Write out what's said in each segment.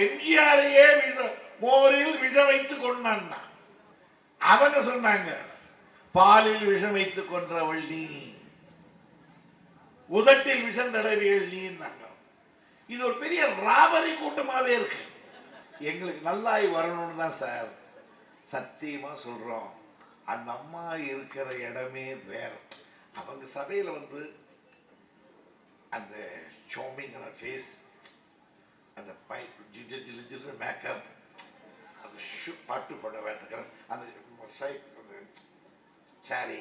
எம்ஜிஆரையே மோரில் விஷம் வைத்து கொண்டான் அவங்க சொன்னாங்க பாலில் விஷம் வைத்து கொன்றவள் நீ. உதட்டில் விஷம் தடவியல் நீன்னாங்க. இது ஒரு பெரிய ராபரி கூட்டமாவே இருக்கு. எங்களுக்கு நல்லாய் வரணும்னு தான் சார் சத்தியமா சொல்றோம். அந்த அம்மா இருக்கிற இடமே வேற. அவங்க சபையில வந்து அந்த ஷோமிங்கிற ஃபேஸ் அந்த பை மேக்கப் அந்த ஷூ பட்டு போட அந்த சை- அந்த சாரி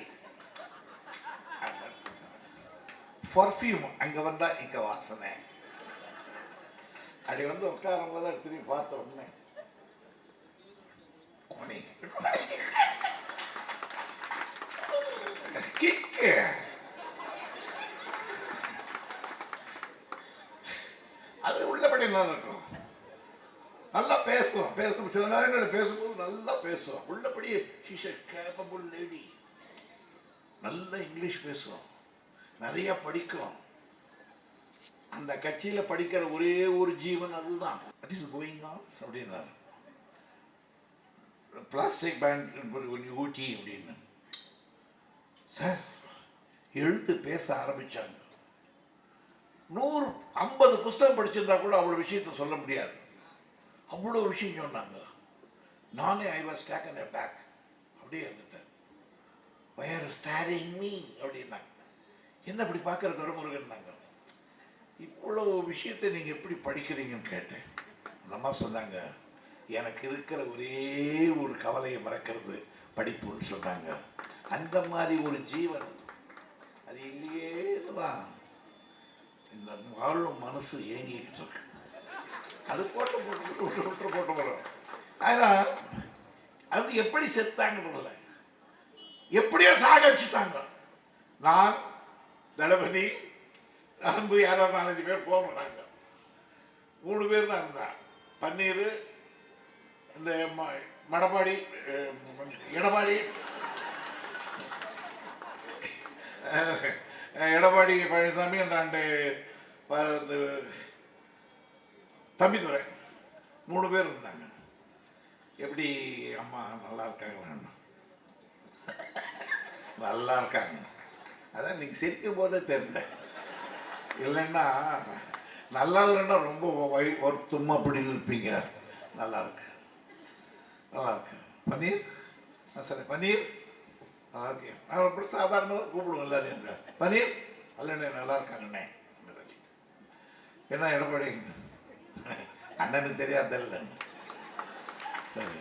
பர்ஃப்யூம் அங்க வந்தா இங்க வாசனை. அப்படி வந்து உட்காரும் போது திரும்பி பார்த்த உடனே கோணி. கிக்கு அது எல்லாம் நல்லா இருக்கும் நல்லா பேசுவோம் பேசும் சில நேரங்களில் பேசும்போது நல்லா பேசுவோம் உள்ளபடியே ஷீஸ் கேப்பபுள் லேடி நல்ல இங்கிலீஷ் பேசுவோம் நிறைய படிக்கும் அந்த கட்சியில படிக்கிற ஒரே ஒரு ஜீவன் அதுதான். வாட் இஸ் கோயிங் ஆன் அப்படின்னாரு. பிளாஸ்டிக் பேண்ட் ஊட்டி அப்படின்னு. சார் எழுத்து பேச ஆரம்பிச்சாங்க. நூறு ஐம்பது புஸ்தகம் படிச்சிருந்தா கூட அவ்வளோ விஷயத்த சொல்ல முடியாது. அவ்வளோ விஷயம் சொன்னாங்க. நானே I was taken aback அப்படியே இருந்துட்டேன். வயர் ஸ்டாரிங் மீ அப்படின்னாங்க. என்ன இப்படி பார்க்குற கருமுருகன்னாங்க இவ்வளோ விஷயத்தை நீங்கள் எப்படி படிக்கிறீங்கன்னு கேட்டேன். நம்ம அம்மா சொன்னாங்க எனக்கு இருக்கிற ஒரே ஒரு கவலையை மறக்கிறது படிப்புன்னு சொன்னாங்க. அந்த மாதிரி ஒரு ஜீவன் அது இல்லையே தான் இந்த வாழும் மனசு ஏங்கிக்கிட்டு இருக்கு. அது போட்டு போட்டு விட்டு விட்டு போட்டு வரும் ஆனால் அது எப்படி செத்தாங்கன்றதில்ல. எப்படியோ சாகடிச்சுட்டாங்க. நான் தளபதி அன்பு யாரோ நாலஞ்சு பேர் போவோம் நாங்கள் மூணு பேர் தான் இருந்தா பன்னீர் இந்த ம- மடப்பாடி எடப்பாடி எடப்பாடி பழனிசாமி அண்டாண்டு தம்பிதுரை மூணு பேர் இருந்தாங்க. எப்படி அம்மா நல்லா இருக்காங்களா நல்லா இருக்காங்க. அதான் நீங்கள் சிரிக்கும் போதே தெரிஞ்ச. இல்லைன்னா நல்லா இல்லைன்னா ரொம்ப வை- ஒரு தும்மா அப்படி இருப்பீங்க. நல்லா இருக்கு. நல்லா இருக்கு. பன்னீர்? சரி. பன்னீர்? நல்லா இருக்கேன் நான் அப்படி சாதாரணமாக கூப்பிடுவோம் எல்லாரையும். பன்னீர்? அல்லண்ணே நல்லா இருக்காங்கண்ணே. என்ன எடப்பாடி அண்ணனுக்கு தெரியாதல்ல சரி.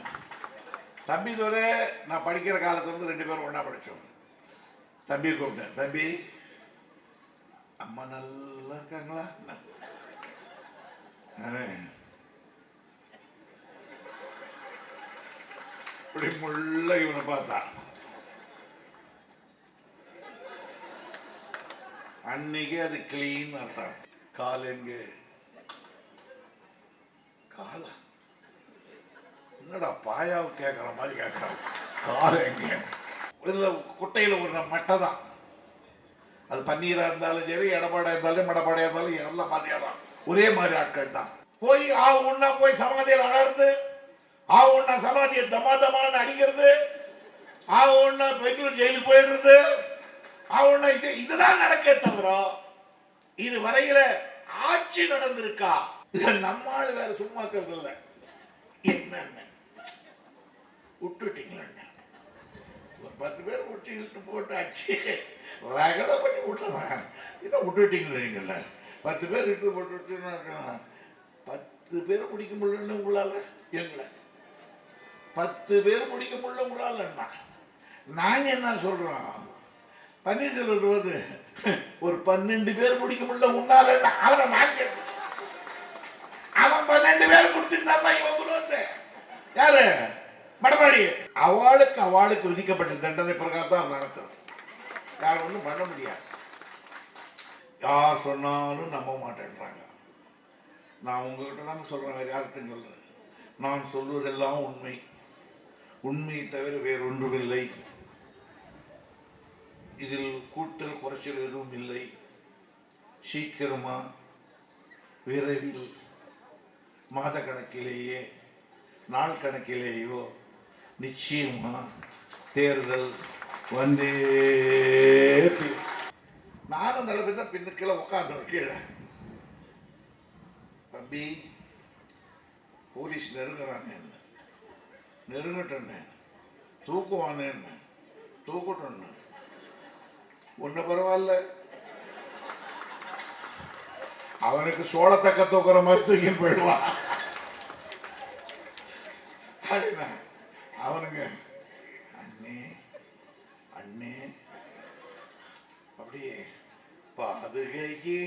தம்பி துரை நான் படிக்கிற காலத்துலேருந்து ரெண்டு பேரும் ஒன்றா படிச்சோம். தம்பி கூப்பிட்டேன். தம்பி அம்மா நல்லா இருக்காங்களா? இப்படி முள்ள இவனை பார்த்தா. அன்னைக்கு அது கிளீன் அர்த்தம் கால் எங்கே? காலா? என்னடா பாயாவை கேட்குற மாதிரி கேட்குறான் கால் எங்கே? இதில் குட்டையில் ஒரு மட்டை தான். அது பன்னீராக இருந்தாலும் சரி எடப்பாடாக இருந்தாலும் மடப்பாடாக இருந்தாலும் எல்லாம் மாதிரியா ஒரே மாதிரி ஆட்கள் தான். போய் ஆ உண்ணா போய் சமாதியில் அடர்ந்து ஆ உண்ணா சமாதியை தமா தமான்னு அடிக்கிறது ஆ உண்ணா பெங்களூர் ஜெயிலுக்கு போயிடுறது ஆ உண்ணா இது இதுதான் நடக்கே தவிர இது வரையில ஆட்சி நடந்திருக்கா? நம்மால் வேற சும்மா இருக்கிறது இல்லை என்னன்னு? விட்டுட்டீங்களா. ஒரு பத்து பேர் விட்டு இழுத்து போட்டு அடிச்சு ரகலை பண்ணி விட்டுறேன். இன்னும் விட்டுட்டீங்களா நீங்கள்ல பத்து பேர் இழுத்து போட்டு விட்டுனா பத்து பேர் பிடிக்க முடியலன்னு உங்களால? எங்களை. பத்து பேர் பிடிக்க முடியல உங்களாலன்னா. நாங்க என்ன சொல்றோம்? பன்னீர்செல்வத்து வந்து ஒரு பன்னெண்டு பேர் பிடிக்க முடியல உன்னால அவனை நான் கேட்டேன். அவன் பன்னெண்டு பேர் கொடுத்திருந்தாருன்னா இவன் விரோத யாரு? மடப்பாடி. அவளுக்கு அவளுக்கு விதிக்கப்பட்ட தண்டனை பிரகாரம் தான் நடக்கும் யார் ஒன்றும் பண்ண முடியாது. யார் சொன்னாலும் நம்ப மாட்டேன்றாங்க. நான் உங்ககிட்ட தான் சொல்கிறேன் வேற யார்கிட்டும் நான் சொல்வதெல்லாம் உண்மை. உண்மையை தவிர வேறொன்றுமில்லை. இதில் கூட்டல் குறைச்சல் எதுவும் இல்லை. சீக்கிரமா விரைவில் மாத கணக்கிலேயே நாள் கணக்கிலேயோ நிச்சயமா தேர்தல் வந்தே தீரும். நானும் நிலைமை தான் பின்னுக்கீழே உட்காந்து கீழே. தம்பி போலீஸ் நெருங்குறாங்க என்ன? நெருங்கட்டேன்னு தூக்குவானேன்னு என்ன? ஒண்ணு பரவாயில்ல. அவனுக்கு சோளத்தக்க தூக்குற மாதிரி தூக்கின்னு போயிடுவான். அப்படின்னா அவனுங்க அண்ணே அண்ணே. அப்படியே பாதுகையே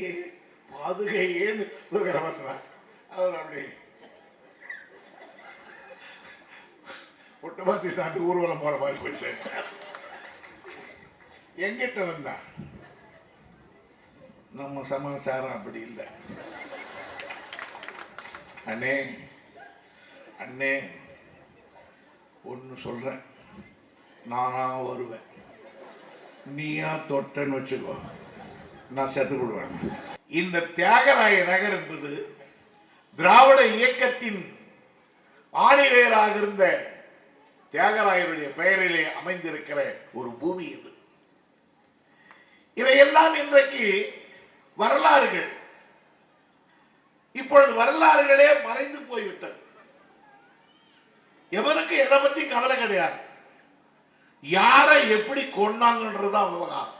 பாதுகையேன்னு தூக்கிற மாதிரி அவர் அப்படி புட்டபாத்தி சாப்பிட்டு ஊர்வலம் போற மாதிரி போய் சேர்ந்தார் எங்கிட்ட வந்தான் நம்ம சமாச்சாரம் அப்படி இல்லை. அண்ணே அண்ணே ஒன்று சொல்றேன். நானா வருவேன். நீயா தொட்டன்னு வச்சுக்கோ. நான் செத்துக்கொள்வேன் விடுவேன் இந்த தியாகராய நகர் என்பது திராவிட இயக்கத்தின் ஆணிவேராக இருந்த தியாகராயருடைய பெயரிலே அமைந்திருக்கிற ஒரு பூமி இது. இவையெல்லாம் இன்றைக்கு வரலாறுகள். இப்பொழுது வரலாறுகளே மறைந்து போய்விட்டது. எவருக்கு எதை பத்தி கவலை கிடையாது. யாரை எப்படி கொண்டாங்கன்றதுதான் விவகாரம்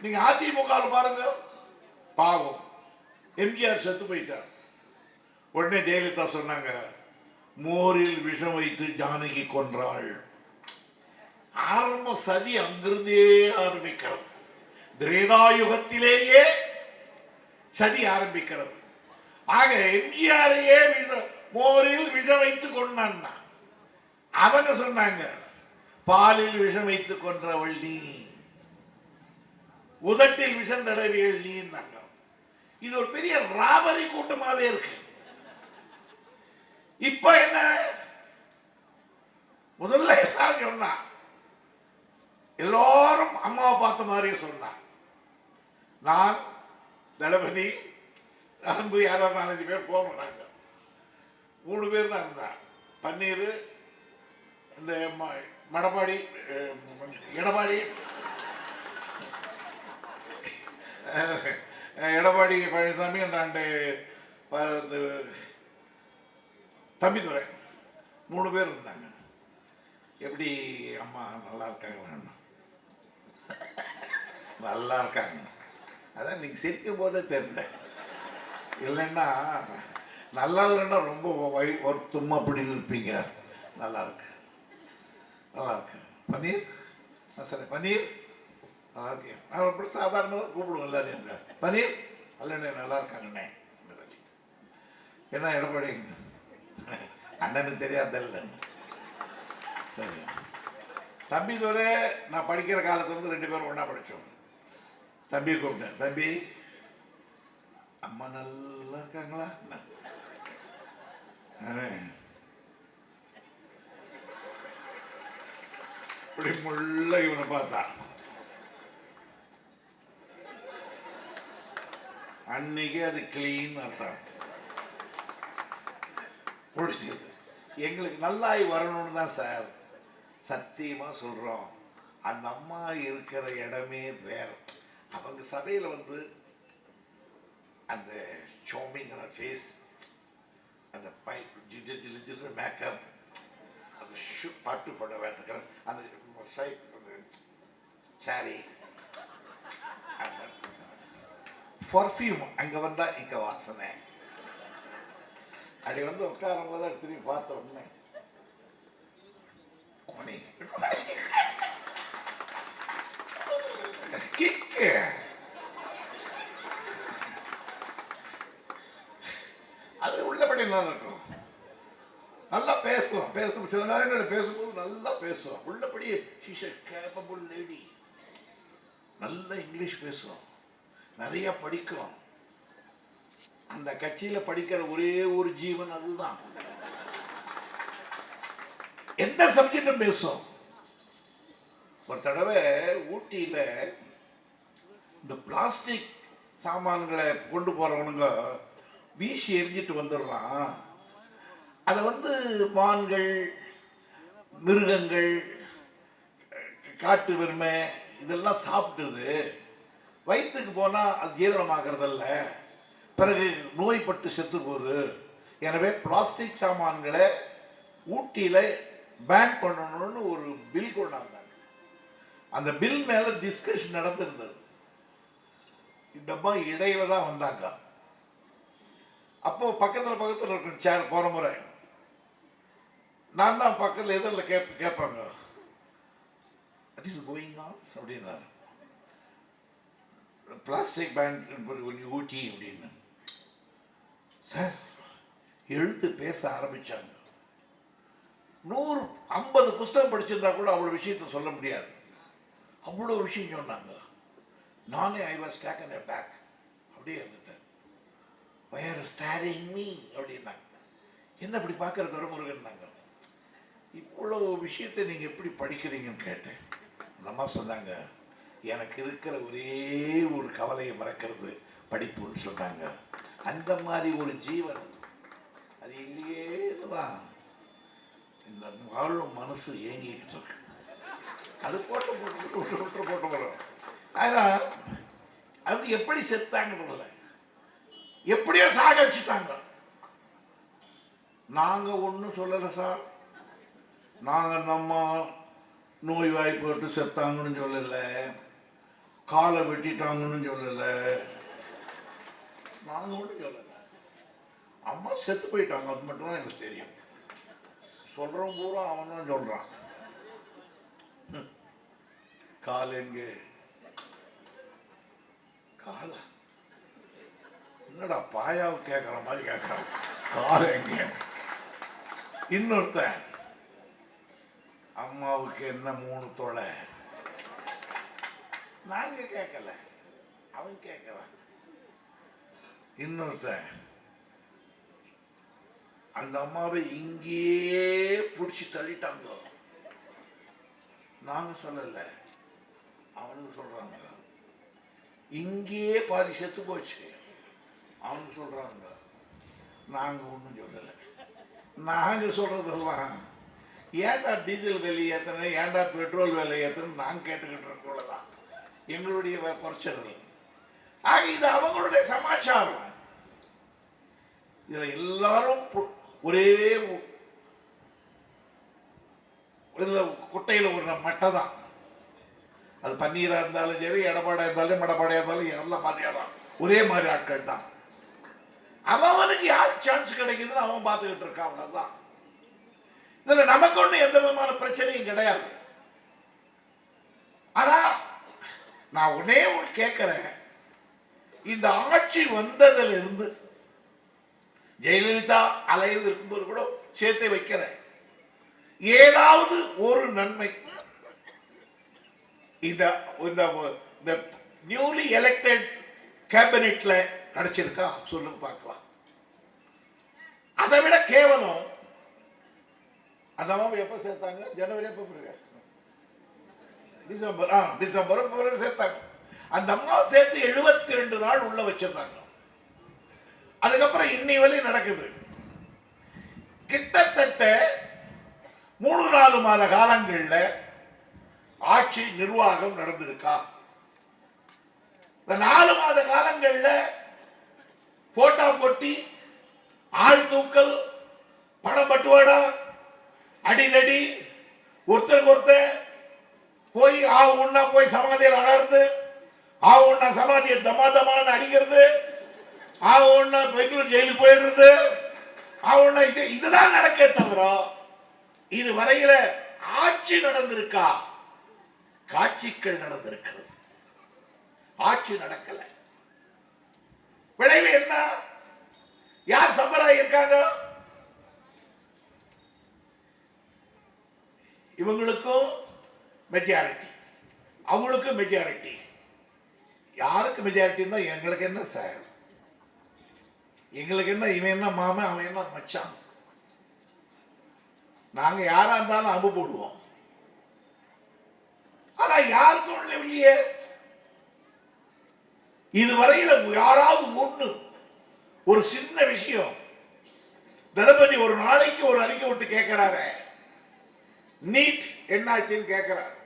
நீங்க அதிமுக பாருங்க. பாவம். எம்ஜிஆர் செத்து போயிட்டார். உடனே ஜெயலலிதா சொன்னாங்க மோரில் விஷம் வைத்து ஜானகி கொன்றாள். ஆரம்ப சதி அங்கிருந்தே ஆரம்பிக்கிறது. திரேதாயுகத்திலேயே சதி ஆரம்பிக்கிறது. ஆக எம்ஜிஆரையே மோரில் விஷம் வைத்து கொண்டான். அவங்க சொன்னாங்க பாலில் விஷம் வைத்து கொன்றவள் நீ உதட்டில் விஷம் தடவியல் நீன்னாங்க. இது ஒரு பெரிய ராபரி கூட்டமாவே இருக்கு. இப்ப என்ன? முதல்ல எல்லாரும் சொன்னா எல்லாரும் அம்மாவை பார்த்த மாதிரியே சொன்னா நான் தளபதி அன்பு யாரோ நாலஞ்சு பேர் போனோம் நாங்கள் மூணு பேர் தான் இருந்தா பன்னீர் இந்த மடப்பாடி எடப்பாடி எடப்பாடி பழனிசாமி அண்டாண்டு தம்பிதுரை மூணு பேர் இருந்தாங்க. எப்படி அம்மா நல்லா இருக்காங்க நல்லா இருக்காங்க அதான் நீங்க சிரிக்கும் போதே தெரிஞ்ச இல்லைன்னா நல்லா இல்லைன்னா ரொம்ப வை- வருத்தமா அப்படி இருப்பீங்க. நல்லா இருக்கு நல்லா இருக்கு பன்னீர் சரி பன்னீர். நல்லா இருக்கேன் நான் அப்படி சாதாரணமாக கூப்பிடுவோம் எல்லாரையும் பன்னீர்? அல்லண்ணே நல்லா இருக்காங்கண்ணே என்ன எடப்பாடி? அண்ணனுக்கு தெரியாதல்ல. சரி. தம்பி தோரே நான் படிக்கிற காலத்துல இருந்து ரெண்டு பேரும் ஒன்றா படிச்சோம். தம்பி கூப்பிட்டேன். தம்பி அம்மா நல்லா இருக்காங்களா? இப்படி முள்ள இவனை பார்த்தா. அன்னைக்கு அது கிளீன் அர்த்தம் முடிச்சது எங்களுக்கு நல்லாய் வரணும்னு தான் சார். சத்தியமாக சொல்கிறோம் அந்த அம்மா இருக்கிற இடமே வேற. அவங்க சபையில் வந்து அந்த ஷோமிங்கிற ஃபேஸ் அந்த பைப் ஜிஜு ஜிலு ஜிலு மேக்கப் அந்த ஷூ பட்டு போட வேத்துக்கிற அந்த சைட் அந்த சாரி பர்ஃப்யூம் அங்கே வந்தால் இங்கே வாசனை. அப்படி வந்து உட்காரும் போது திரும்பி பார்த்த கிக்கு. அது உள்ளபடி நல்லா இருக்கும். நல்லா பேசுவோம். பேசும் சில நேரங்களில் பேசும்போது நல்லா பேசுவோம். உள்ளபடி she's a லேடி நல்ல இங்கிலீஷ் பேசுவோம். நிறைய படிக்கும் அந்த கட்சியில படிக்கிற ஒரே ஒரு ஜீவன் அதுதான். எந்த சப்ஜெக்டும் பேசும்? ஒரு தடவை ஊட்டியில் இந்த பிளாஸ்டிக் சாமான்களை கொண்டு போகிறவனுங்க வீசி எரிஞ்சிட்டு வந்துடுறான். அதை வந்து மான்கள் மிருகங்கள் காட்டு வெறுமை இதெல்லாம் சாப்பிட்டுது. வயிற்றுக்கு போனால் அது ஜீரணமாகறதில்ல. பிறகு நோய்பட்டு செத்து போகுது. எனவே பிளாஸ்டிக் சாமான்களை ஊட்டியில் பேன் பண்ணணும்னு ஒரு பில் கொண்டாந்தாங்க. அந்த பில் மேலே டிஸ்கஷன் நடந்திருந்தது. இந்த அம்மா இடையில தான் வந்தாங்க. அப்போ பக்கத்தில் பக்கத்தில் இருக்கிற சேர் போற முறை. நான் தான் பக்கத்தில் எதிரில் கேப் கேட்பாங்க. What is going on? அப்படின்னாரு. பிளாஸ்டிக் பேன் ஊட்டி அப்படின்னு. சார் எழுத்து பேச ஆரம்பிச்சாங்க. நூறு ஐம்பது புஸ்தகம் படிச்சிருந்தா கூட அவ்வளோ விஷயத்த சொல்ல முடியாது. அவ்வளோ விஷயம் சொன்னாங்க. நானே I was taken aback அப்படியே இருந்துட்டேன். வயர் ஸ்டாரிங் மீ அப்படின்னாங்க. என்ன இப்படி பார்க்குற கருமுருகன்னாங்க இவ்வளோ விஷயத்தை நீங்கள் எப்படி படிக்கிறீங்கன்னு கேட்டேன். நம்ம அம்மா சொன்னாங்க எனக்கு இருக்கிற ஒரே ஒரு கவலையை மறக்கிறது படிப்புன்னு சொன்னாங்க. அந்த மாதிரி ஒரு ஜீவன் அது இல்லையே தான் இந்த வாழும் மனசு ஏங்கிக்கிட்டு இருக்கு. அது போட்டு போட்டு போட்டு போட்டு போட்டு வரும் ஆனால் அது எப்படி செத்தாங்கன்றதில்ல எப்படியோ சாக வச்சுட்டாங்க. நாங்கள் ஒன்றும் சொல்லலை சார். நாங்கள் நம்ம நோய் வாய்ப்பட்டு செத்தாங்கன்னு சொல்லலை. காலை வெட்டிட்டாங்கன்னு சொல்லலை. நாங்கள் ஒன்றும் சொல்லலை. அம்மா செத்து போயிட்டாங்க. அது மட்டும் தான் எனக்கு தெரியும். சொல்கிறவன் பூரா அவன் தான் சொல்கிறான் கால் எங்கே? கால? என்னடா பாயாவை கேட்குற மாதிரி கேட்குறான் கால் எங்கே? இன்னொருத்தன். அம்மாவுக்கு என்ன மூணு தொலை? நாங்க கேட்கல அவன் கேட்கறான் இன்னொருத்தன். அந்த அம்மாவை இங்கேயே பிடிச்சி தள்ளிட்டாங்க. நாங்க சொல்லல. அவனுக்கு சொல்றாங்க. இங்கேயே பாதி செத்து போச்சு. அவனுக்கு சொல்றாங்க. நாங்க ஒன்றும் சொல்லலை. நாங்க சொல்றதெல்லாம் ஏன்டா டீசல் விலை ஏத்தன ஏன்டா பெட்ரோல் விலை ஏத்தன நாங்கள் கேட்டுக்கிட்டு இருக்கோம்தான் எங்களுடைய வ- பிரச்சனை. ஆக இது அவங்களுடைய சமாச்சாரம். இதில் எல்லாரும் ஒரே ஒ- குட்டையில் ஒரு மட்டை தான். அது பன்னீராக இருந்தாலும் சரி எடப்பாடாக இருந்தாலும் மடப்பாடையா இருந்தாலும் எல்லாம் மாதிரியாதான் ஒரே மாதிரி ஆட்கள் தான். அவனுக்கு யார் சான்ஸ் கிடைக்குதுன்னு அவன் பார்த்துக்கிட்டு இருக்கான் அவ்வளோதான் இதில் நமக்கு ஒன்றும் எந்த விதமான பிரச்சனையும் கிடையாது. ஆனா நான் உடனே ஒன்று இந்த ஆட்சி வந்ததுல இருந்து ஜெயலலிதா அலையில் இருக்கும்போது கூட சேர்த்து வைக்கிறேன் ஏதாவது ஒரு நன்மை. இந்த இந்த நியூலி எலெக்டட் கேபினெட்ல கிடைச்சிருக்கா சொல்லுங்க பார்க்கலாம். அதை விட கேவலம் அந்த அம்மாவை எப்ப சேர்த்தாங்க? ஜனவரி எப்ப டிசம்பர் ஆ டிசம்பர் பிறகு சேர்த்தாங்க. அந்த அம்மாவை சேர்த்து எழுபத்தி ரெண்டு நாள் உள்ள வச்சிருந்தாங்க. அதுக்கப்புறம் இன்னி வரையும் நடக்குது. கிட்டத்தட்ட மூணு நாலு மாத காலங்கள்ல ஆட்சி நிர்வாகம் நடந்திருக்கா? இந்த நாலு மாத காலங்கள்ல போட்டா போட்டி ஆள் தூக்கல் பணம் பட்டுவாடா அடிதடி ஒருத்தருக்கு ஒருத்தர் போய் ஆ உண்ணா போய் சமாதியில் அடர்ந்து ஆ உண்ணா சமாதியை தமா தமான்னு அடிக்கிறது ஆகணும்னா பெங்களூர் ஜெயிலுக்கு போயிடுறது. ஆகணும்னா இது இதுதான் நடக்கே தவிர இது வரையில ஆட்சி நடந்திருக்கா? காட்சிகள் நடந்திருக்கிறது. ஆட்சி நடக்கல. விளைவு என்ன? யார் சம்பராய் இருக்காங்க? இவங்களுக்கும் மெஜாரிட்டி அவங்களுக்கும் மெஜாரிட்டி யாருக்கு மெஜாரிட்டி எங்களுக்கு என்ன சார்? எங்களுக்கு என்ன இவன் என்ன மாமன் அவன் என்ன மச்சான்? நாங்க யாரா இருந்தாலும் அம்பு போடுவோம். ஆனா யாருக்கும் இல்லையே? இதுவரையில யாராவது ஒண்ணு ஒரு சின்ன விஷயம். தளபதி ஒரு நாளைக்கு ஒரு அறிக்கை விட்டு கேட்கிறாரு. நீட் என்னாச்சுன்னு கேட்கிறார்.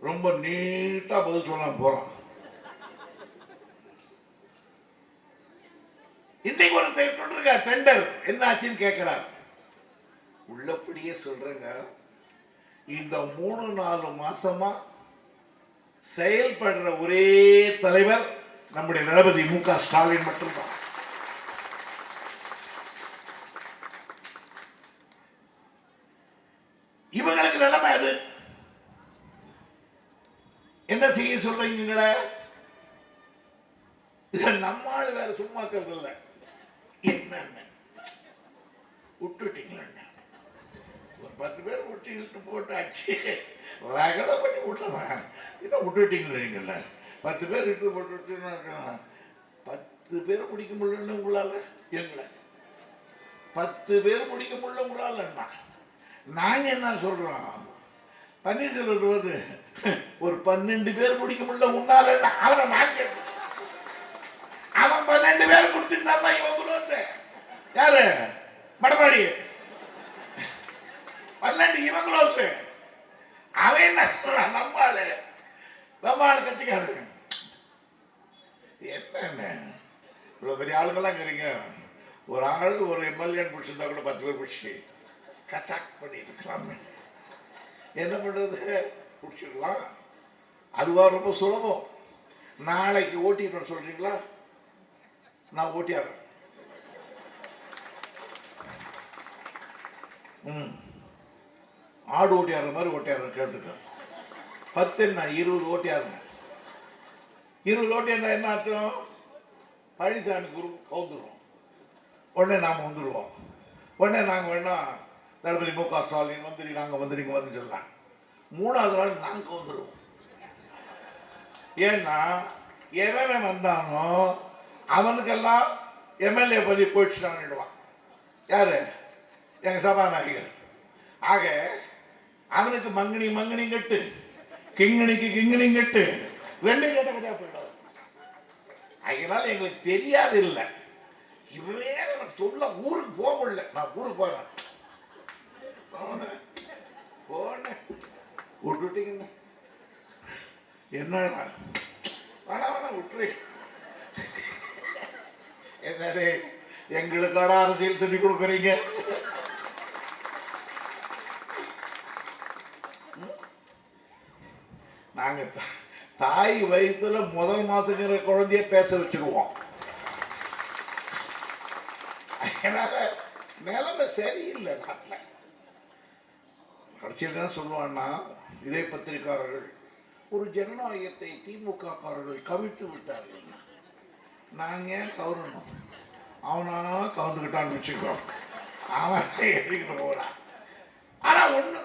ரொம்ப நீட்டா பதில் சொல்ல போறான். இன்னைக்கு ஒரு சொல்லிருக்க டெண்டர் என்ன ஆச்சுன்னு கேட்கிறார் உள்ளபடியே சொல்றேங்க. இந்த மூணு நாலு மாசமா செயல்படுற ஒரே தலைவர் நம்முடைய தளபதி மு க ஸ்டாலின் மட்டும்தான். இவங்களுக்கு நிலைமை அது. என்ன செய்ய சொல்றீங்களே இத நம்மால் வேற சும்மா இல்லை இல்ல. என்னன்னு விட்டுட்டீங்களா ஒரு பத்து பேர் விட்டு இழுத்து போட்டாச்சு. ரகலை பண்ணி விட்டலாம் என்ன விட்டுட்டீங்களா நீங்கள்ல பத்து பேர் இழுத்து போட்டு பத்து பேர் பிடிக்க முடியலன்னு உங்களால? எங்களை. பத்து பேர் பிடிக்க முடியல உங்களால நாங்கள் என்ன சொல்கிறோம் பன்னீர்செல்வத்து வந்து ஒரு பன்னெண்டு பேர் பிடிக்க முடியல உன்னால என்ன? அவனை நான் கேட்பேன். பன்னெண்டு பேர் கொடுத்துருந்தா இவன் யாரு? மடமாடி பன்னெண்டு இவன் அவன் என்ன சொல்றான்? நம்ம ஆளு. நம்ம கட்டிக்காரு என்ன இவ்வளோ பெரிய ஆளுங்கெல்லாம் இருக்கிறீங்க ஒரு ஆள் ஒரு எம்எல்ஏ பிடிச்சிருந்தா கூட பத்து பேர் பிடிச்சி கசாக் பண்ணி இருக்கலாமே என்ன பண்ணுறது பிடிச்சிடலாம். அதுவாக ரொம்ப சுலபம். நாளைக்கு ஓட்டிட்டு சொல்கிறீங்களா நான் ஓட்டியாடுறேன் ம். ஆடு ஓட்டியாடுற மாதிரி ஓட்டியாடுறேன் கேட்டுக்கிறேன். பத்து என்ன இருபது ஓட்டியாடுறேன் இருபது ஓட்டியாந்தா என்ன அர்த்தம்? பழனிசாமி குரு கவுந்துருவோம் உடனே நாம் வந்துடுவோம் உடனே நாங்கள் வேணா தளபதி மு க ஸ்டாலின் மந்திரி நாங்கள் வந்துடுங்க வந்து சொல்லலாம். மூணாவது நாள் நாங்கள் வந்துடுவோம் ஏன்னா எவன் வந்தானோ அவனுக்கெல்லாம் எம்எல்ஏ பதவி போயிடுச்சுட்டான்னுடுவான் யாரு? எங்க சபாநாயகர். ஆக அவனுக்கு மங்கினி மங்கினி கட்டு. கிங்கிணிக்கு கிங்கிணி கட்டு. ரெண்டும் கேட்ட கதையா போயிடும் அதனால எங்களுக்கு தெரியாது இல்லை. இவரே தொல்ல ஊருக்கு போக முடியல. நான் ஊருக்கு போறேன். போனேன். போனேன் விட்டுட்டீங்கண்ணா என்னடா? வேணா வேணா விட்டுரு. என்னடே எங்களுக்கான அரசியல் சொல்லிக் கொடுக்குறீங்க. நாங்க தா- தாய் வயித்துல முதல் மாசங்கிற குழந்தைய பேச வச்சிருவோம். அதனால நிலைமை சரியில்லை நாட்டில். கடைசியில் என்ன சொல்லுவான்னா இதே பத்திரிக்காரர்கள் ஒரு ஜனநாயகத்தை திமுக காரர்கள் கவிழ்த்து விட்டார்கள். நாங்கள் ஏன் கவரணும். அவனா கவுந்துக்கிட்டான்னு வச்சுக்கோ அவன் எழுதிக்கிட்டு போகிறான் ஆனால் ஒன்று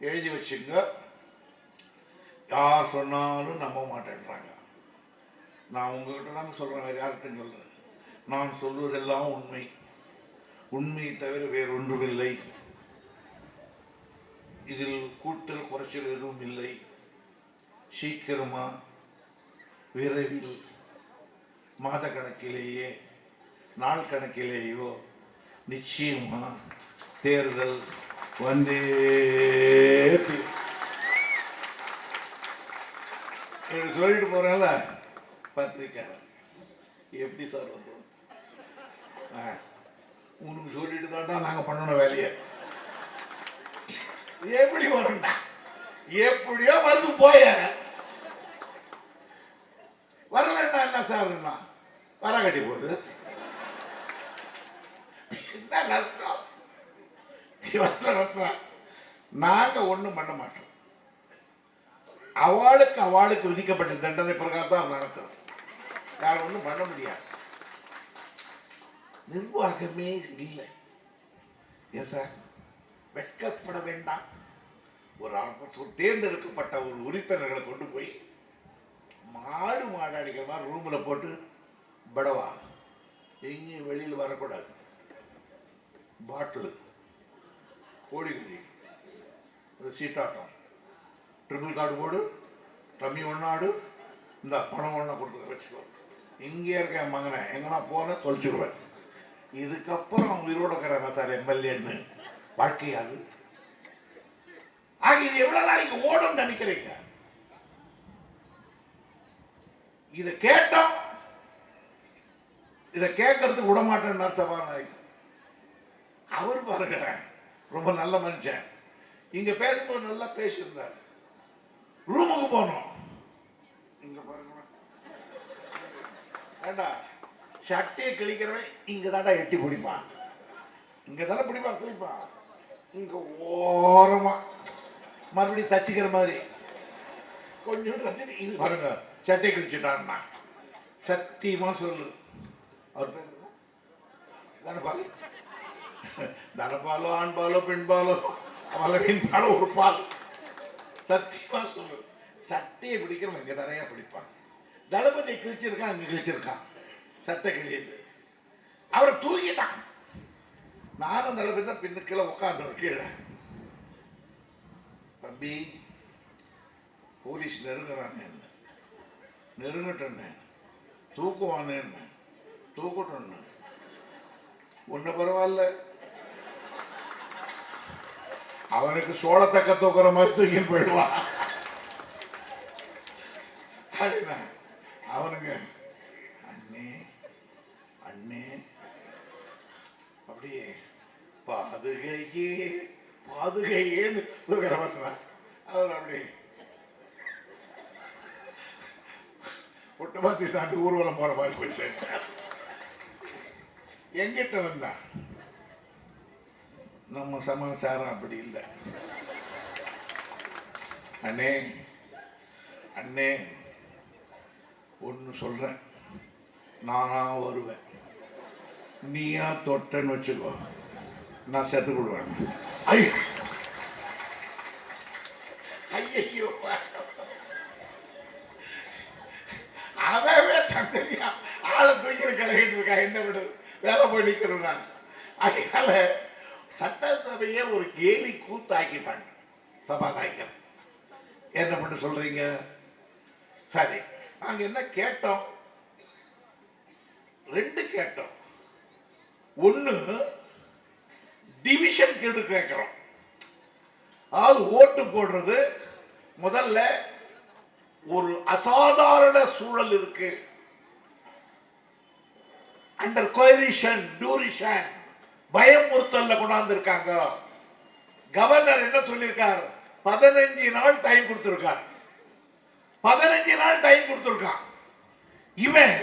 எழுதி வச்சுங்க. யார் சொன்னாலும் நம்ப மாட்டேன்றாங்க. நான் உங்ககிட்ட தாங்க சொல்கிறேன் வேற சொல்கிறேன் நான் சொல்வதெல்லாம் உண்மை. உண்மையை தவிர வேறொன்றுமில்லை. இதில் கூட்டல் குறைச்சல் எதுவும் இல்லை. சீக்கிரமா விரைவில் மாத கணக்கிலேயே நாள் கணக்கிலேயோ நிச்சயமா தேர்தல் வந்தே சொல்லிட்டு போறேன்ல பத்திரிக்காரன் எப்படி சார் வந்தோம்? உனக்கு சொல்லிட்டு தான்டா நாங்க பண்ணணும் வேலையை. எப்படி வரும்டா எப்படியோ வந்து போய வரலன்னா என்ன சார்னா வர கட்டி போகுது என்ன நஷ்டம் நஷ்டம் நாங்க ஒண்ணும் பண்ண மாட்டோம். அவளுக்கு அவளுக்கு விதிக்கப்பட்ட தண்டனை பிரகாரம் தான் நடக்கும். யாரும் ஒண்ணும் பண்ண முடியாது. நிர்வாகமே இல்லை. ஏன் சார் வெட்கப்பட வேண்டாம். ஒரு ஒரு தேர்ந்தெடுக்கப்பட்ட ஒரு உறுப்பினர்களை கொண்டு போய் மாடு மாடு அடிக்கிற மாதிரி ரூமில் போட்டு படவா எங்கேயும் வெளியில் வரக்கூடாது பாட்டில் கோழிக்குடி ஒரு சீட்டாட்டம் ட்ரிபிள் கார்டு போடு தம்மி ஒன்னாடு இந்த பணம் ஒன்றா கொடுத்து வச்சுக்கோ இங்கே இருக்க என் மகனை எங்கன்னா போன தொலைச்சிடுவேன் இதுக்கப்புறம் உயிரோட இருக்கிறாங்க சார் எம்எல்ஏன்னு வாழ்க்கையாது ஆக இது எவ்வளவு நாளைக்கு ஓடும் நினைக்கிறீங்க இதை கேட்டோம் இதை கேட்கறதுக்கு விடமாட்டேன் சபாநாயகர். அவர் பாருங்க ரொம்ப நல்ல மனுஷன். இங்க பேசும்போது நல்லா பேசியிருந்தார். ரூமுக்கு போனோம். இங்க பாருங்க. ஏண்டா சட்டையை கிழிக்கிறவன் இங்க தாண்டா எட்டி பிடிப்பான். இங்க தானே பிடிப்பான் பிடிப்பான் இங்க ஓரமா மறுபடியும் தச்சுக்கிற மாதிரி. கொஞ்சம் இது பாருங்க சட்டை கிழிச்சுட்டான்னா. சத்தியமா சொல்லு. அவர் பேர் தனபால். தனபாலோ ஆண் பாலோ பெண் பாலோ அவளின் பாலோ ஒரு பால். சத்தியமா சொல்லு சட்டையை பிடிக்கிறவன் இங்க நிறைய பிடிப்பான். தளபதி கிழிச்சிருக்கான் அங்க கிழிச்சிருக்கான். சட்டை கிழியது. அவரை தூக்கிட்டான். நானும் தளபதி தான் பின்னுக்குள்ள உட்காந்து கீழே. தம்பி போலீஸ் நெருங்குறாங்க என்ன? நெருங்கட்டேன்னு தூக்குவானேன்னு தூக்கட்டும்னு. ஒண்ணு பரவாயில்ல. அவனுக்கு சோளத்தக்க தூக்குற மாதிரி தூக்கின்னு போயிடுவான் அப்படின்னா அவனுங்க அண்ணே அண்ணே. அப்படியே பாதுகையே பாதுகையேன்னு தூக்கிற மாதிரி அவர் அப்படியே ஒட்டுமொத்தி சாண்டு ஊர்வலம் போற மாதிரி போய் சேர்ந்தார் எங்கிட்ட வந்தா? நம்ம சமாச்சாரம் அப்படி இல்லை. அண்ணே அண்ணே ஒன்று சொல்றேன். நானா வருவேன். நீயா தொட்டன்னு வச்சுக்கோ. நான் செத்து விடுவேன் ஐயோ! ஐயோ அவன் தந்தையா? ஆளை தூக்கி கலகிட்டு இருக்கா? என்ன விடுறது வேலை போய் நிற்கிறோம் நான். அதனால சட்டசபையை ஒரு கேலி கூத்தாக்கிட்டாங்க. சபாநாயகர். என்ன பண்ண சொல்றீங்க? சரி நாங்கள் என்ன கேட்டோம்? ரெண்டு கேட்டோம். ஒன்று டிவிஷன் கேட்டு கேட்குறோம். அதாவது ஓட்டு போடுறது முதல்ல ஒரு அசாதாரண சூழல் இருக்குது அண்டர் கோரிஷன் டூரிஷன் பயமுறுத்தல்ல கொண்டாந்து இருக்காங்க கவர்னர் என்ன சொல்லியிருக்கார்? பதினஞ்சு நாள் டைம் கொடுத்துருக்கார். பதினஞ்சு நாள் டைம் கொடுத்துருக்கான். இவன்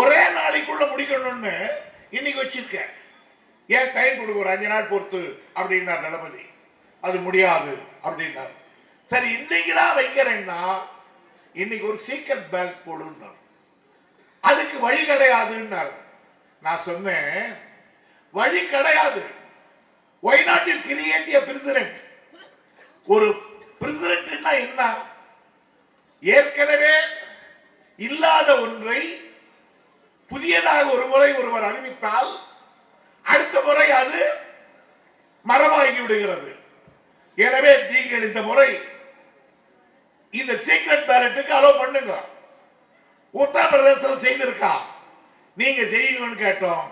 ஒரே நாளைக்குள்ள முடிக்கணும்னு இன்னைக்கு வச்சிருக்க ஏன் டைம் கொடுக்க ஒரு அஞ்சு நாள் பொறுத்து அப்படின்னார் தளபதி. அது முடியாது அப்படின்னார். சரி இன்னைக்கு தான் வைக்கிறேன்னா இன்னைக்கு ஒரு சீக்கிரம் பேலட் போடுன்னார். அதுக்கு வழி கிடையாதுன்னார். நான் சொன்னேன் வழி கிடையாது. Why not you create a president ஒரு பிரசிடென்ட்னா என்ன? ஏற்கனவே இல்லாத ஒன்றை புதியதாக ஒரு முறை ஒருவர் அறிவித்தால் அடுத்த முறை அது மரபாகி விடுகிறது. எனவே நீங்கள் இந்த முறை இந்த சீக்ரெட் பேலட்டுக்கு அலோ பண்ணுங்க. உத்தரப்பிரதேசம் செய்திருக்கா நீங்க செய்யுங்கன்னு கேட்டோம்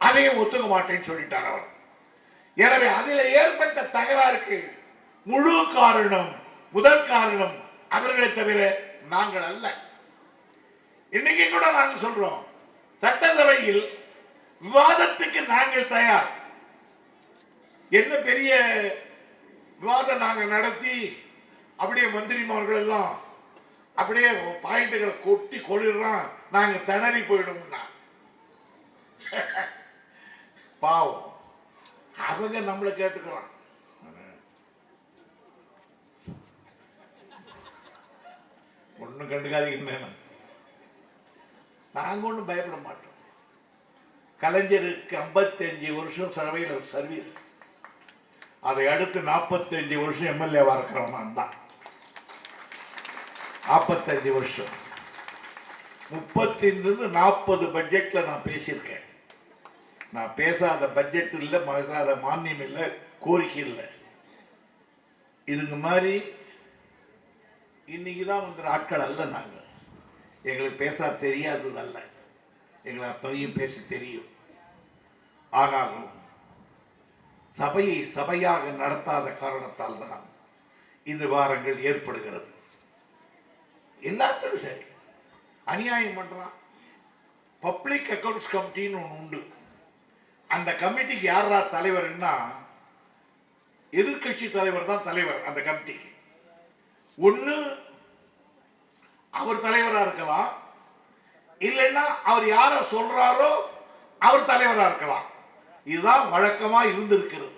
அதையும் ஒத்துக்க மாட்டேன்னு சொல்லிட்டார் அவர். எனவே அதில் ஏற்பட்ட தகராறுக்கு முழு காரணம் முதல் காரணம் அவர்களை தவிர நாங்கள் அல்ல. இன்னைக்கு கூட நாங்கள் சொல்றோம் சட்டசபையில் விவாதத்துக்கு நாங்கள் தயார். என்ன பெரிய விவாதம் நாங்க நடத்தி அப்படியே மந்திரிமார்கள் எல்லாம் அப்படியே பாயிண்ட்டுகளை கொட்டி கொளிடுறோம் நாங்க திணறி போயிடுவோம்னா பாவம். அவங்க நம்மளை கேட்டுக்கிறான். ஒன்றும் கண்டுக்காதீங்க நாங்க ஒன்றும் பயப்பட மாட்டோம். கலைஞருக்கு 55 வருஷம் சபையில் சர்வீஸ் அதை அடுத்து 45 வருஷம் எம்எல்ஏவா இருக்கிறவன் தான். 45 வருஷம். முப்பத்திலிருந்து நாற்பது பட்ஜெட்டில் நான் பேசியிருக்கேன். நான் பேசாத பட்ஜெட் இல்லை பேசாத மானியம் இல்லை கோரிக்கை இல்லை. இதுங்க மாதிரி இன்னைக்கு தான் வந்துடுற ஆட்கள் அல்ல நாங்கள் எங்களுக்கு பேச தெரியாததல்ல எங்களை அத்தனையும் பேச தெரியும். ஆனாலும் சபையை சபையாக நடத்தாத காரணத்தால் தான் இந்த வாரங்கள் ஏற்படுகிறது. எல்லாத்துக்கும் சரி அநியாயம் பண்றான். பப்ளிக் அக்கௌண்ட்ஸ் கமிட்டின்னு ஒன்று உண்டு. அந்த கமிட்டிக்கு யாரா தலைவர்னா எதிர்க்கட்சி தலைவர் தான் தலைவர் அந்த கமிட்டிக்கு ஒண்ணு அவர் தலைவரா இருக்கலாம். இல்லைன்னா அவர் யார சொல்றாரோ அவர் தலைவரா இருக்கலாம். இதுதான் வழக்கமா இருந்திருக்கிறது.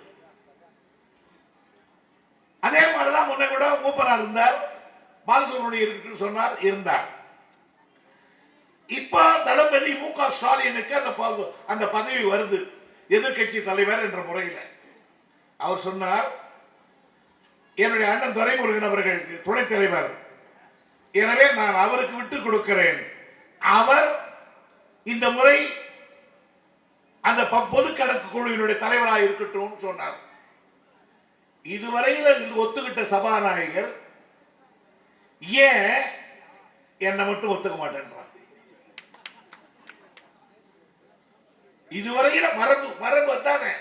அதே மாதிரிதான் முன்ன கூட மூப்பரா இருந்தார். பாலசுப்ரமணியம் இருக்குன்னு சொன்னார் இருந்தார். இப்ப தளபதி மு க ஸ்டாலினுக்கு அந்த அந்த பதவி வருது. எதிர்க்கட்சி தலைவர் என்ற முறையில். அவர் சொன்னார் என்னுடைய அண்ணன் துரைமுருகன் அவர்கள் துணைத் தலைவர். எனவே நான் அவருக்கு விட்டு கொடுக்கிறேன். அவர் இந்த முறை அந்த ப- பொது கணக்கு குழுவினுடைய தலைவராக இருக்கட்டும் சொன்னார். இதுவரையில் ஒத்துக்கிட்ட சபாநாயகர் ஏன் என்னை மட்டும் ஒத்துக்க மாட்டேன்றான்? இதுவரையில மரபு மரபு தானே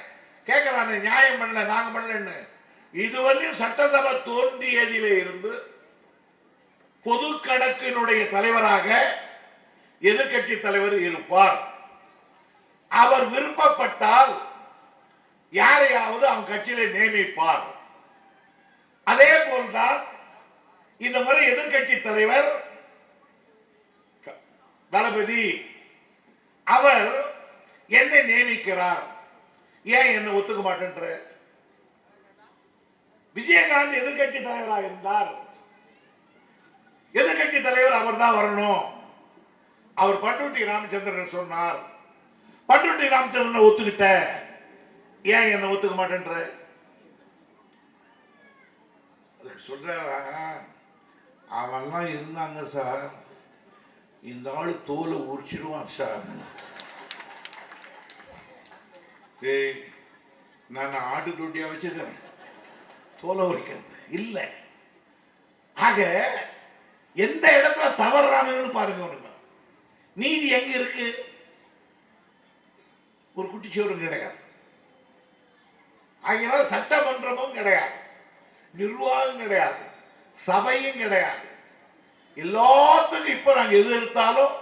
கேட்கறானே நியாயம் பண்ணல நாங்க பண்ணலன்னு. இதுவரையும் சட்டசபை தோன்றியதிலே இருந்து பொது கணக்கினுடைய தலைவராக எதிர்க்கட்சி தலைவர் இருப்பார். அவர் விருப்பப்பட்டால் யாரையாவது அவன் கட்சியில நியமிப்பார். அதே போல்தான் இந்த முறை எதிர்கட்சி தலைவர் தளபதி அவர் என்னை நியமிக்கிறார். ஏன் என்ன ஒத்துக்க மாட்டேன்ற? விஜயகாந்த் எதிர்கட்சி தலைவராக இருந்தார். எதிர்கட்சி தலைவர் அவர் தான் வரணும். அவர் பட்டுட்டி ராமச்சந்திரன் சொன்னார். பட்டுட்டி ராமச்சந்திரன் ஒத்துக்கிட்ட ஏன் என்ன ஒத்துக்க மாட்டேன்ற? சொல்ற அவன்லாம் இருந்தாங்க சார். இந்த ஆள் தோலை உரிச்சிடுவான் சார். ஏய் நான் ஆட்டு தொட்டியாக வச்சிருக்கேன் தோலை உரிக்கிறது இல்லை. ஆக எந்த இடத்துல தவறானதுன்னு பாருங்க ஒண்ணுங்க நீதி எங்க இருக்கு? ஒரு குட்டிச்சோறும் கிடையாது. ஆகியனால சட்டமன்றமும் கிடையாது. நிர்வாகம் கிடையாது. சபையும் கிடையாது. எல்லாத்துக்கும் இப்ப நாங்க எது எடுத்தாலும்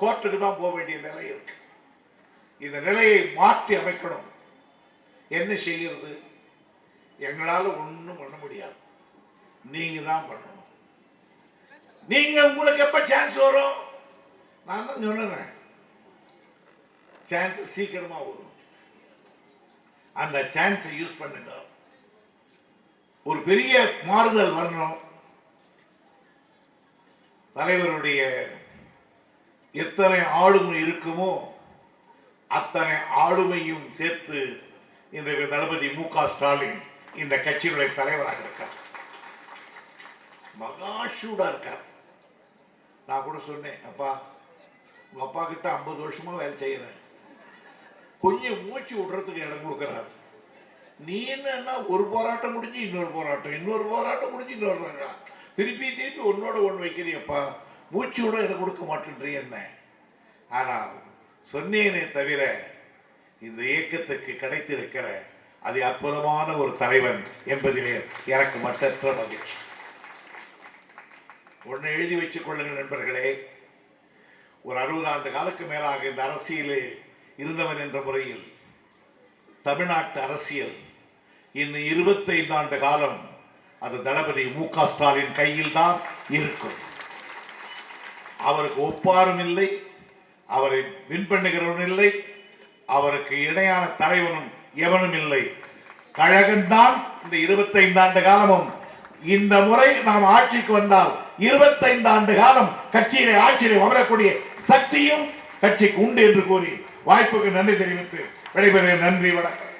கோர்ட்டுக்கு தான் போக வேண்டிய நிலை இருக்கு. இந்த நிலையை மாற்றி அமைக்கணும். என்ன செய்கிறது? எங்களால ஒன்றும் பண்ண முடியாது. நீங்க தான் பண்ணணும். நீங்க உங்களுக்கு எப்ப சான்ஸ் வரும்? நான் தான் சொன்னேன் சான்ஸ் சீக்கிரமா வரும். அந்த சான்ஸை யூஸ் பண்ணுங்க. ஒரு பெரிய மாறுதல் வரணும். தலைவருடைய எத்தனை ஆளுமை இருக்குமோ அத்தனை ஆளுமையும் சேர்த்து இந்த தளபதி மு க ஸ்டாலின் இந்த கட்சியினுடைய தலைவராக இருக்கார். மகாஷூடா இருக்கார். நான் கூட சொன்னேன் அப்பா உங்க அப்பா கிட்ட ஐம்பது வருஷமா வேலை செய்யறேன் கொஞ்சம் மூச்சு விடுறதுக்கு இடம் கொடுக்கறாரு. நீ என்னன்னா ஒரு போராட்டம் முடிஞ்சு இன்னொரு போராட்டம் இன்னொரு போராட்டம் முடிஞ்சு இன்னொரு போராட்டம். திருப்பி திருப்பி ஒன்னோட ஒன்று வைக்கிறியப்பா மூச்சு விட இடம் கொடுக்க மாட்டேன்றீ என்ன? ஆனால் சொன்னேனே தவிர இந்த இயக்கத்துக்கு கிடைத்திருக்கிற அது அற்புதமான ஒரு தலைவன் என்பதிலே எனக்கு மற்றற்ற மகிழ்ச்சி. ஒன்று எழுதி வைத்துக் கொள்ளுங்கள் நண்பர்களே. ஒரு அறுபது ஆண்டு காலுக்கு மேலாக இந்த அரசியலே இருந்தவன் என்ற முறையில் தமிழ்நாட்டு அரசியல் இன்னும் இருபத்தைந்து ஆண்டு காலம் அது தளபதி மு க ஸ்டாலின் கையில் தான் இருக்கும். அவருக்கு ஒப்பாரும் இல்லை அவரை வின் பண்ணுகிறவனும் இல்லை அவருக்கு இணையான தலைவனும் எவனும் இல்லை. கழகம்தான் இந்த இருபத்தைந்து ஆண்டு காலமும். இந்த முறை நாம் ஆட்சிக்கு வந்தால் இருபத்தைந்து ஆண்டு காலம் கட்சியிலே ஆட்சியிலே வளரக்கூடிய சக்தியும் கட்சிக்கு உண்டு என்று கூறி வாய்ப்புக்கு நன்றி தெரிவித்து விடைபெறுகிறேன். நன்றி வணக்கம்.